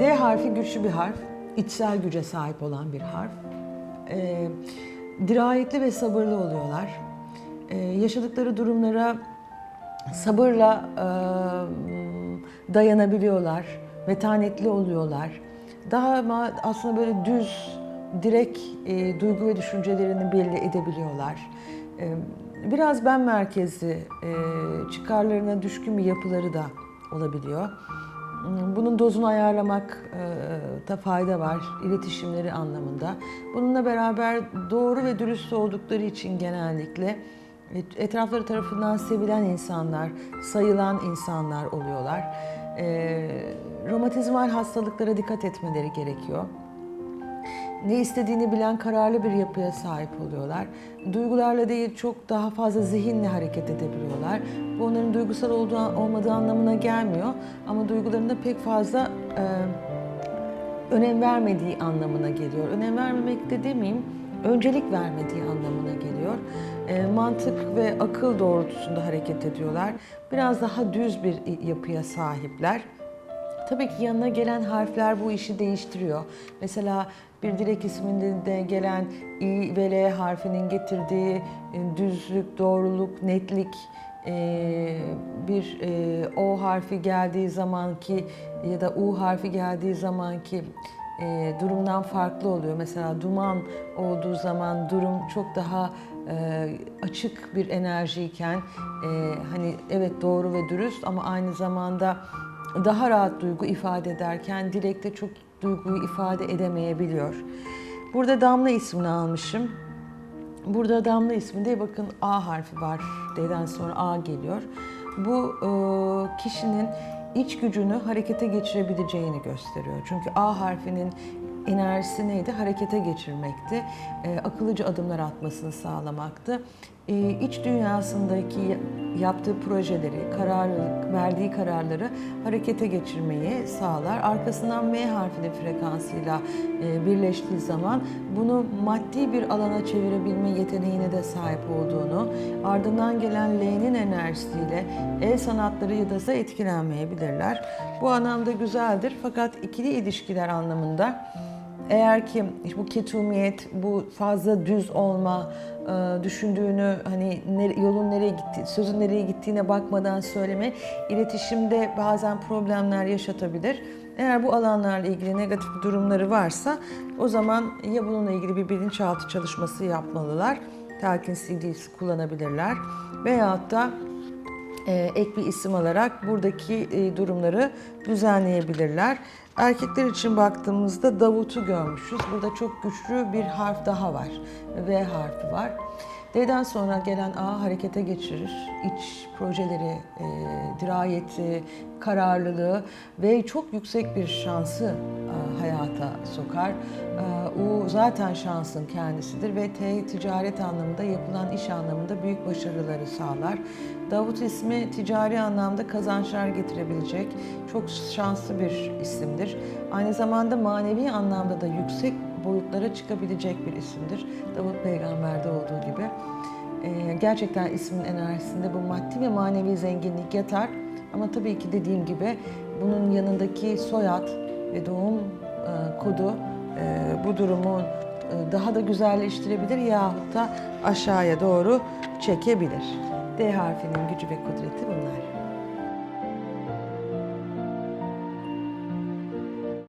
D harfi güçlü bir harf, içsel güce sahip olan bir harf. Ee, dirayetli ve sabırlı oluyorlar. Ee, yaşadıkları durumlara sabırla e, dayanabiliyorlar, metanetli oluyorlar. Daha aslında böyle düz, direkt e, duygu ve düşüncelerini belli edebiliyorlar. E, biraz ben merkezli, e, çıkarlarına düşkün bir yapıları da olabiliyor. Bunun dozunu ayarlamak e, da fayda var iletişimleri anlamında. Bununla beraber doğru ve dürüst oldukları için genellikle etrafları tarafından sevilen insanlar, sayılan insanlar oluyorlar. E, romatizmal hastalıklara dikkat etmeleri gerekiyor. Ne istediğini bilen kararlı bir yapıya sahip oluyorlar. Duygularla değil çok daha fazla zihinle hareket edebiliyorlar. Bu onların duygusal olduğu, olmadığı anlamına gelmiyor. Ama duygularında pek fazla e, önem vermediği anlamına geliyor. Önem vermemek de demeyeyim, öncelik vermediği anlamına geliyor. E, mantık ve akıl doğrultusunda hareket ediyorlar. Biraz daha düz bir yapıya sahipler. Tabii ki yanına gelen harfler bu işi değiştiriyor. Mesela bir dilek isminde de gelen İ ve L harfinin getirdiği e, düzlük, doğruluk, netlik, e, bir e, O harfi geldiği zamanki ya da U harfi geldiği zamanki durumdan farklı oluyor. Mesela duman olduğu zaman durum çok daha açık bir enerjiyken hani evet doğru ve dürüst ama aynı zamanda daha rahat duygu ifade ederken dilekte çok duyguyu ifade edemeyebiliyor. Burada Damla ismini almışım. Burada Damla isminde bakın A harfi var. D'den sonra A geliyor. Bu e, kişinin iç gücünü harekete geçirebileceğini gösteriyor. Çünkü A harfinin enerjisi neydi? Harekete geçirmekti. E, akıllıca adımlar atmasını sağlamaktı. E, iç dünyasındaki yaptığı projeleri, kararlılık, verdiği kararları harekete geçirmeyi sağlar. Arkasından M harfinin frekansıyla e, birleştiği zaman bunu maddi bir alana çevirebilme yeteneğine de sahip olduğunu, ardından gelen L'nin enerjisiyle el sanatları ya da etkilenmeyebilirler. Bu anlamda güzeldir fakat ikili ilişkiler anlamında eğer ki bu ketumiyet, bu fazla düz olma, e, düşündüğünü hani yolun nereye gitti, sözün nereye gittiğine bakmadan söyleme, iletişimde bazen problemler yaşatabilir. Eğer bu alanlarla ilgili negatif durumları varsa o zaman ya bununla ilgili bir bilinçaltı çalışması yapmalılar, telkin CD'si kullanabilirler veyahut da ek bir isim alarak buradaki e, durumları düzenleyebilirler. Erkekler için baktığımızda Davut'u görmüşüz. Burada çok güçlü bir harf daha var. V harfi var. D'den sonra gelen A harekete geçirir. İç projeleri, e, dirayeti, kararlılığı ve çok yüksek bir şansı e, hayata sokar. E, U zaten şansın kendisidir ve T ticaret anlamında yapılan iş anlamında büyük başarıları sağlar. Davut ismi ticari anlamda kazançlar getirebilecek çok şanslı bir isimdir. Aynı zamanda manevi anlamda da yüksek boyutlara çıkabilecek bir isimdir. Davut peygamberde olduğu gibi. Ee, gerçekten ismin enerjisinde bu maddi ve manevi zenginlik yatar. Ama tabii ki dediğim gibi bunun yanındaki soyad ve doğum kodu e, bu durumu e, daha da güzelleştirebilir yahut da aşağıya doğru çekebilir. D harfinin gücü ve kudreti bunlar.